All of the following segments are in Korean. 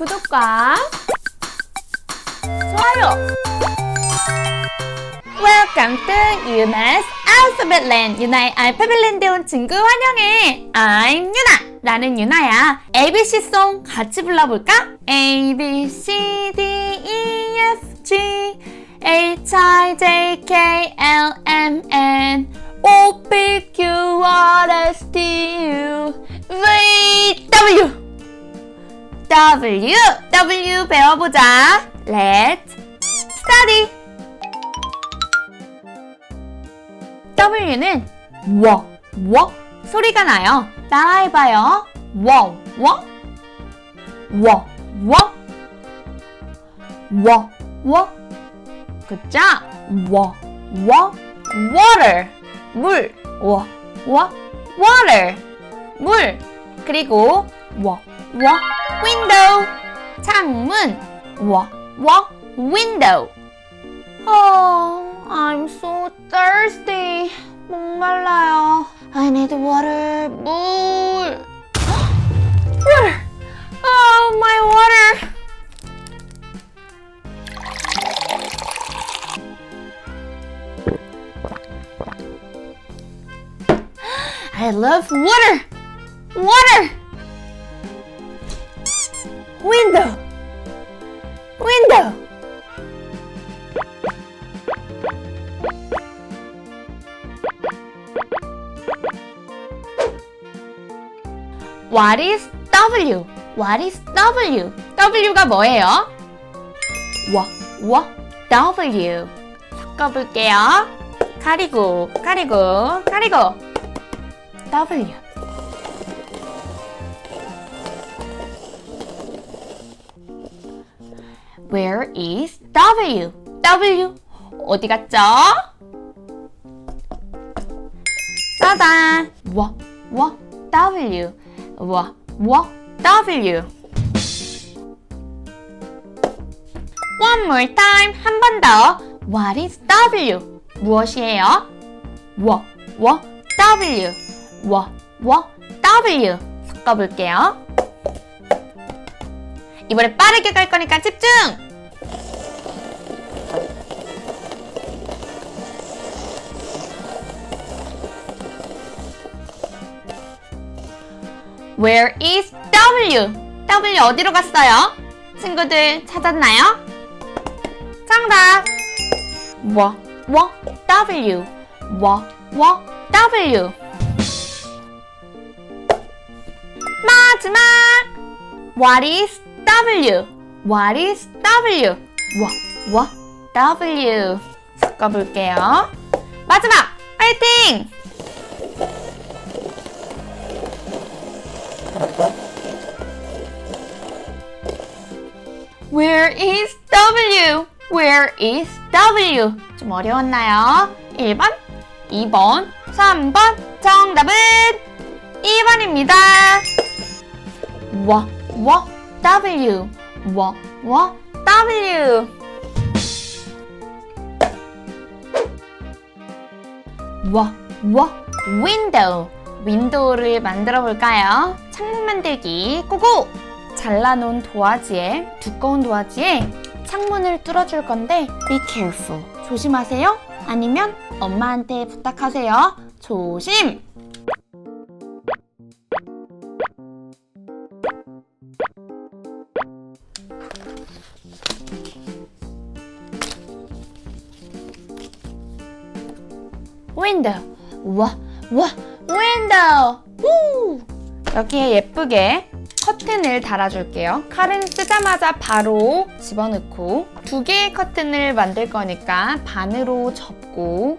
구독과 좋아요. Welcome to Yuna's Alphabet Land. 유나의 알파벳 랜드에 온 친구 환영해. I'm 유나. 나는 유나야. ABC송 같이 불러볼까? A, B, C, D, E, F, G, H, I, J, K, L, M, N, O, P, W, W 배워보자. Let's study. W는 워, 워 소리가 나요. 따라해봐요. 워, 워, 워, 워, 워, 워. 그죠? 워, 워, water, 물, 워, 워, water, 물. 그리고 워, 워, window, 창문, 워, 워, window. Oh, I'm so thirsty. 목말라요. I need water. 물. water. Oh, my water. I love water. Water. Window. Window. What is W? What is W? W가 뭐예요? 워, 워, W. 섞어볼게요. 가리고, 가리고, 가리고. W. Where is W? W. 어디 갔죠? 따단. 워, 워, W. 워, 워, W. One more time. 한 번 더. What is W? 무엇이에요? 워, 워, W. 워, 워, W. 섞어볼게요. 이번에 빠르게 갈 거니까 집중! Where is W? W 어디로 갔어요? 친구들 찾았나요? 정답! 워, 워, W. 워, 워, W. 마지막! What is W? What is W? 워, 워, W. 섞어볼게요. 마지막! 화이팅! Where is W? Where is W? 좀 어려웠나요? 1번, 2번, 3번. 정답은 2번입니다. 워, 워, W. 워, 워, W. 워, 워, window. 윈도우를 만들어 볼까요? 창문 만들기 고고! 잘라놓은 도화지에 두꺼운 도화지에 창문을 뚫어줄 건데 be careful. 조심하세요. 아니면 엄마한테 부탁하세요. 조심! 윈도우. 와, 와, 윈도우. 우! 여기에 예쁘게 커튼을 달아줄게요. 칼은 쓰자마자 바로 집어넣고 두 개의 커튼을 만들 거니까 반으로 접고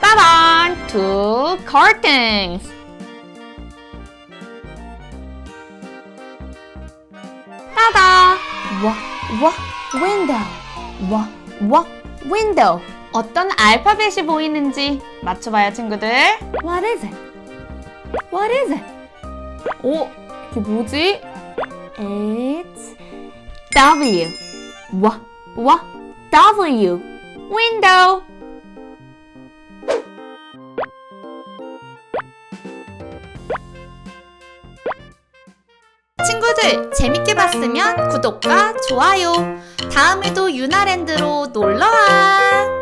따단! Two curtains. 따다! 와, 와, window. 와, 와, window. 어떤 알파벳이 보이는지 맞춰봐요, 친구들. What is it? What is it? 오, 이게 뭐지? It's W. 와, 와, W. Window. 친구들 재밌게 봤으면 구독과 좋아요. 다음에도 유나랜드로 놀러와.